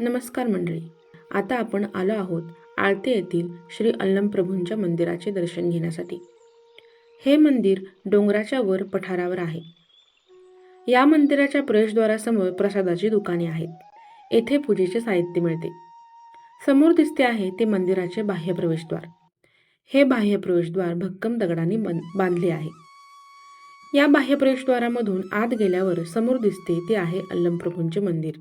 नमस्कार मंडळी. आता आपण आलो आहोत आळते येथील श्री अल्लम प्रभूंच्या मंदिराचे दर्शन घेण्यासाठी. हे मंदिर डोंगराच्या वर पठारावर आहे. या मंदिराच्या प्रवेशद्वारासमोर प्रसादाची दुकाने आहेत. येथे पूजेचे साहित्य मिळते. समोर दिसते आहे ते मंदिराचे बाह्य प्रवेशद्वार. हे बाह्य प्रवेशद्वार भक्कम दगडांनी बन बांधले आहे. या बाह्य प्रवेशद्वारामधून आत गेल्यावर समोर दिसते ते आहे अल्लम प्रभूंचे मंदिर.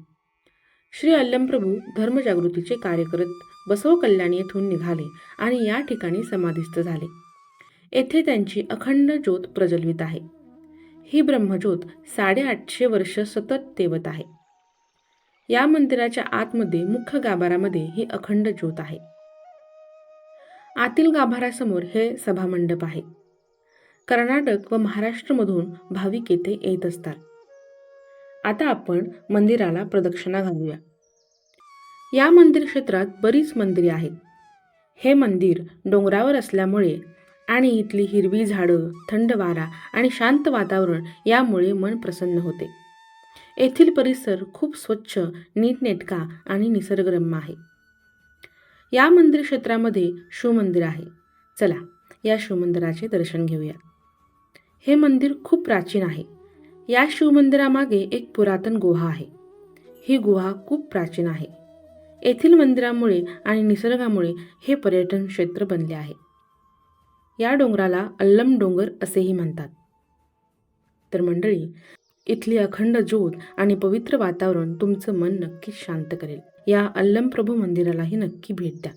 श्री अल्लमप्रभू धर्मजागृतीचे कार्य करत बसव कल्याणी येथून निघाले आणि या ठिकाणी समाधिस्थ झाले. येथे त्यांची अखंड ज्योत प्रज्वलित आहे. ही ब्रह्मज्योत साडेआठशे वर्ष सतत तेवत आहे. या मंदिराच्या आतमध्ये मुख्य गाभारामध्ये ही अखंड ज्योत आहे. आतील गाभारासमोर हे सभामंडप आहे. कर्नाटक व महाराष्ट्रमधून भाविक येथे येत असतात. आता आपण मंदिराला प्रदक्षिणा घालूया. या मंदिर क्षेत्रात बरीच मंदिरे आहेत. हे मंदिर डोंगरावर असल्यामुळे आणि इथली हिरवी झाडं थंड वारा आणि शांत वातावरण यामुळे मन प्रसन्न होते. येथील परिसर खूप स्वच्छ नीटनेटका आणि निसर्गरम्य आहे. या मंदिर क्षेत्रामध्ये शिवमंदिर आहे. चला या शिवमंदिराचे दर्शन घेऊया. हे मंदिर खूप प्राचीन आहे. या शिवमंदिरामागे एक पुरातन गुहा आहे. ही गुहा खूप प्राचीन आहे. येथील मंदिरामुळे आणि निसर्गामुळे हे पर्यटन क्षेत्र बनले आहे. या डोंगराला अल्लम डोंगर असेही म्हणतात. तर मंडळी इथली अखंड ज्योत आणि पवित्र वातावरण तुमचं मन नक्कीच शांत करेल. या अल्लम प्रभू मंदिरालाही नक्की भेट द्या.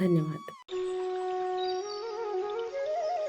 धन्यवाद.